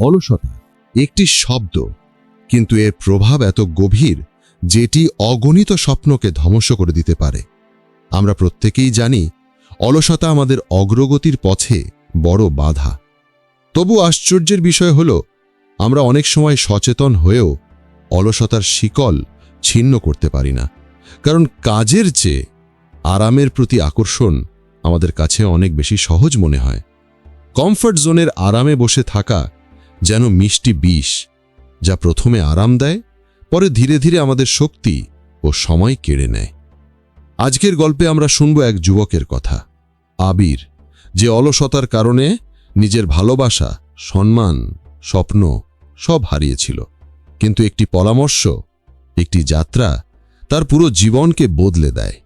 অলসতা, একটি শব্দ, কিন্তু এর প্রভাব এত গভীর যেটি অগণিত স্বপ্নকে ধ্বংস করে দিতে পারে। আমরা প্রত্যেকেই জানি, অলসতা আমাদের অগ্রগতির পথে বড় বাধা। তবু আশ্চর্যের বিষয় হল, আমরা অনেক সময় সচেতন হয়েও অলসতার শিকল ছিন্ন করতে পারি না। কারণ কাজের চেয়ে আরামের প্রতি আকর্ষণ আমাদের কাছে অনেক বেশি সহজ মনে হয়। কমফর্ট জোনের আরামে বসে থাকা যেন মিষ্টি বিষ, যা প্রথমে আরাম দেয়, পরে ধীরে ধীরে আমাদের শক্তি ও সময় কেড়ে নেয়। আজকের গল্পে আমরা শুনব এক যুবকের কথা। আবির, যে অলসতার কারণে নিজের ভালোবাসা, সম্মান, স্বপ্ন সব হারিয়েছিল। কিন্তু একটি পরামর্শ, একটি যাত্রা তার পুরো জীবনকে বদলে দেয়।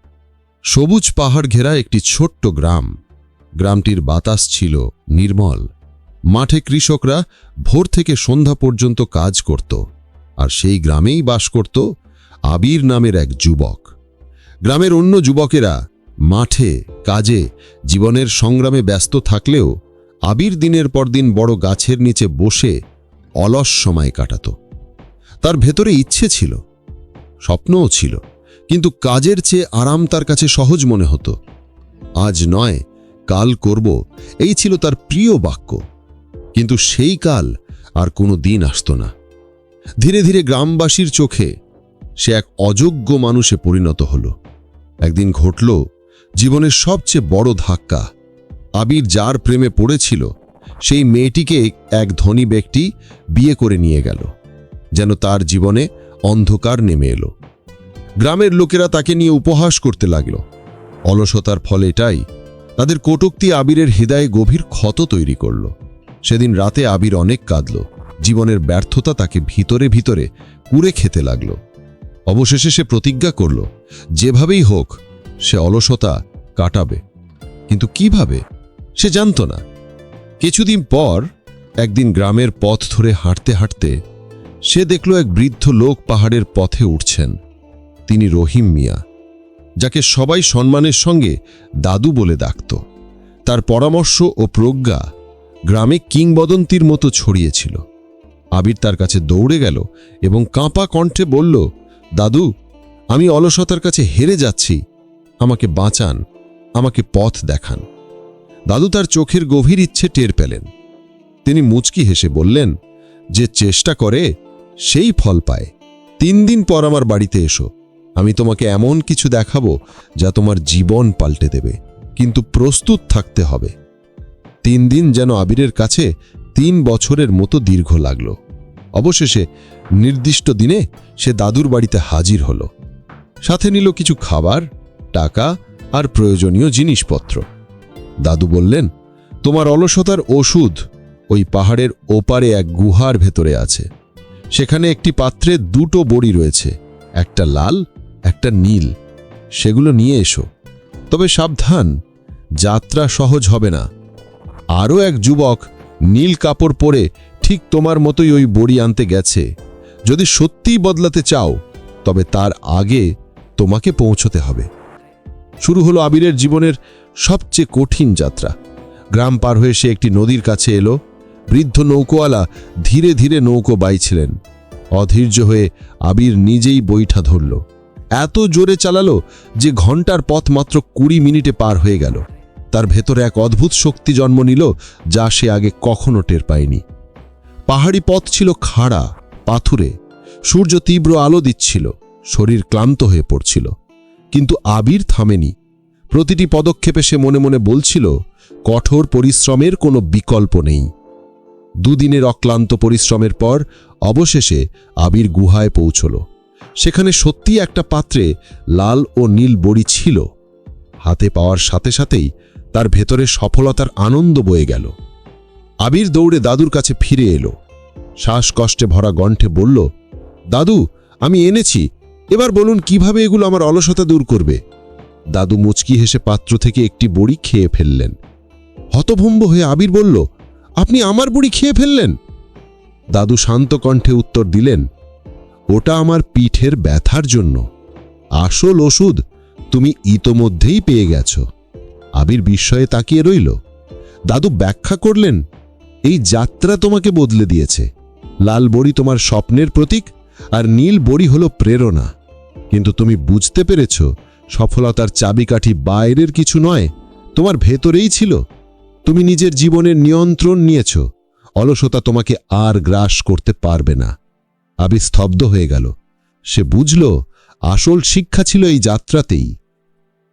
সবুজ পাহাড় ঘেরা একটি ছোট্ট গ্রাম। গ্রামটির বাতাস ছিল নির্মল। মাঠে কৃষকরা ভোর থেকে সন্ধ্যা পর্যন্ত কাজ করত, আর সেই গ্রামেই বাস করত আবির নামের এক যুবক। গ্রামের অন্য যুবকেরা মাঠে, কাজে, জীবনের সংগ্রামে ব্যস্ত থাকলেও আবির দিনের পর দিন বড় গাছের নিচে বসে অলস সময় কাটাত। তার ভেতরে ইচ্ছে ছিল, স্বপ্নও ছিল, কিন্তু কাজের চেয়ে আরাম তার কাছে সহজ মনে হতো। আজ নয়, কাল করব, এই ছিল তার প্রিয় বাক্য। কিন্তু সেই কাল আর কোনো দিন আসত না। ধীরে ধীরে গ্রামবাসীর চোখে সে এক অযোগ্য মানুষে পরিণত হল। একদিন ঘটল, জীবনের সবচেয়ে বড় ধাক্কা। আবির যার প্রেমে পড়েছিল, সেই মেয়েটিকে এক ধনী ব্যক্তি বিয়ে করে নিয়ে গেল, যেন তার জীবনে অন্ধকার নেমে এলো। গ্রামের লোকেরা তাকে নিয়ে উপহাস করতে লাগল। অলসতার ফল এটাই, তাদের কটুক্তি আবিরের হৃদয়ে গভীর ক্ষত তৈরি করল। সেদিন রাতে আবির অনেক কাঁদল। জীবনের ব্যর্থতা তাকে ভিতরে ভিতরে কুড়ে খেতে লাগল। অবশেষে সে প্রতিজ্ঞা করল, যেভাবেই হোক, সে অলসতা কাটাবে। কিন্তু কীভাবে? সে জানত না। কিছুদিন পর একদিন গ্রামের পথ ধরে হাঁটতে হাঁটতে সে দেখল এক বৃদ্ধ লোক পাহাড়ের পথে উঠছেন। তিনি রহিম মিয়া, যাকে সবাই সম্মানের সঙ্গে দাদু বলে ডাকত। তার পরামর্শ ও প্রজ্ঞা গ্রামে কিংবদন্তির মতো ছড়িয়েছিল। আবির তার কাছে দৌড়ে গেল এবং কাঁপা কণ্ঠে বলল, দাদু, আমি অলসতার কাছে হেরে যাচ্ছি। আমাকে বাঁচান, আমাকে পথ দেখান। দাদু তার চোখের গভীর ইচ্ছে টের পেলেন। তিনি মুচকি হেসে বললেন, যে চেষ্টা করে, সেই ফল পায়। তিন দিন পর আমার বাড়িতে এসো। আমি তোমাকে এমন কিছু দেখাবো যা তোমার জীবন পাল্টে দেবে। কিন্তু প্রস্তুত থাকতে হবে। তিন দিন যেন আবিরের কাছে তিন বছরের মতো দীর্ঘ লাগল। অবশেষে নির্দিষ্ট দিনে সে দাদুর বাড়িতে হাজির হল। সাথে নিল কিছু খাবার, টাকা আর প্রয়োজনীয় জিনিসপত্র। দাদু বললেন, তোমার অলসতার ওষুধ ওই পাহাড়ের ওপারে এক গুহার ভেতরে আছে। সেখানে একটি পাত্রে দুটো বড়ি রয়েছে, একটা লাল, একটা নীল। সেগুলো নিয়ে এসো। তবে সাবধান, যাত্রা সহজ হবে না। আরও এক যুবক নীল কাপড় পরে ঠিক তোমার মতোই ওই বড়ি আনতে গেছে। যদি সত্যিই বদলাতে চাও, তবে তার আগে তোমাকে পৌঁছতে হবে। শুরু হলো আবিরের জীবনের সবচেয়ে কঠিন যাত্রা। গ্রাম পার হয়ে সে একটি নদীর কাছে এলো। বৃদ্ধ নৌকোয়ালা ধীরে ধীরে নৌকো বাইছিলেন। অধৈর্য হয়ে আবির নিজেই বৈঠা ধরল। এত জোরে চালালো যে ঘণ্টার পথ মাত্র কুড়ি মিনিটে পার হয়ে গেল। তার ভেতরে এক অদ্ভুত শক্তি জন্ম নিল, যা সে আগে কখনো টের পায়নি। পাহাড়ি পথ ছিল খাড়া, পাথুরে। সূর্য তীব্র আলো দিচ্ছিল, শরীর ক্লান্ত হয়ে পড়ছিল। কিন্তু আবির থামেনি। প্রতিটি পদক্ষেপে সে মনে মনে বলছিল, কঠোর পরিশ্রমের কোনো বিকল্প নেই। দুদিনের অক্লান্ত পরিশ্রমের পর, অবশেষে আবির গুহায় পৌঁছল। সেখানে সত্যি একটা পাত্রে লাল ও নীল বড়ি ছিল। হাতে পাওয়ার সাথে সাথেই তার ভেতরে সফলতার আনন্দ বয়ে গেল। আবির দৌড়ে দাদুর কাছে ফিরে এলো। শ্বাসকষ্টে ভরা গণ্ঠে বলল, দাদু, আমি এনেছি। এবার বলুন, কীভাবে এগুলো আমার অলসতা দূর করবে? দাদু মুচকি হেসে পাত্র থেকে একটি বড়ি খেয়ে ফেললেন। হতভম্ব হয়ে আবির বলল, আপনি আমার বুড়ি খেয়ে ফেললেন? দাদু শান্ত কণ্ঠে উত্তর দিলেন, ওটা আমার পিঠের ব্যথার জন্য। আসল ওষুধ তুমি ইতোমধ্যেই পেয়ে গেছ। আবির বিস্ময়ে তাকিয়ে রইল। দাদু ব্যাখ্যা করলেন, এই যাত্রা তোমাকে বদলে দিয়েছে। লাল বড়ি তোমার স্বপ্নের প্রতীক আর নীল বড়ি হলো প্রেরণা। কিন্তু তুমি বুঝতে পেরেছ, সফলতার চাবিকাঠি বাইরের কিছু নয়, তোমার ভেতরেই ছিল। তুমি নিজের জীবনের নিয়ন্ত্রণ নিয়েছ, অলসতা তোমাকে আর গ্রাস করতে পারবে না। আবি স্তব্ধ হয়ে গেল। সে বুঝল, আসল শিক্ষা ছিল এই যাত্রাতেই।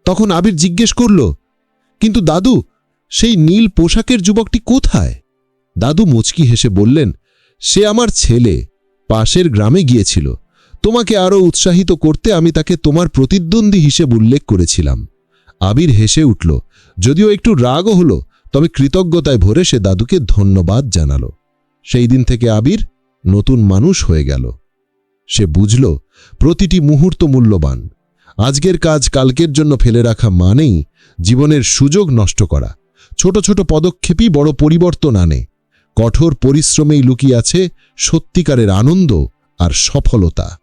তখন আবির জিজ্ঞেস করল কিন্তু দাদু, সেই নীল পোশাকের যুবকটি কোথায়? দাদু মুচকি হেসে বললেন, সে আমার ছেলে, পাশের গ্রামে গিয়েছিল। তোমাকে আরও উৎসাহিত করতে আমি তাকে তোমার প্রতিদ্বন্দ্বী হিসেবে উল্লেখ করেছিলাম। আবির হেসে উঠল, যদিও একটু রাগও হলো, তবে কৃতজ্ঞতায় ভরে সে দাদুকে ধন্যবাদ জানালো। সেই দিন থেকে আবির নতুন মানুষ হয়ে গেল। সে বুঝল, প্রতিটি মুহূর্ত মূল্যবান। আজকের কাজ কালকের জন্য ফেলে রাখা মানেই জীবনের সুযোগ নষ্ট করা। ছোট ছোট পদক্ষেপই বড় পরিবর্তন আনে। কঠোর পরিশ্রমেই লুকিয়ে আছে সত্যিকারের আনন্দ আর সফলতা।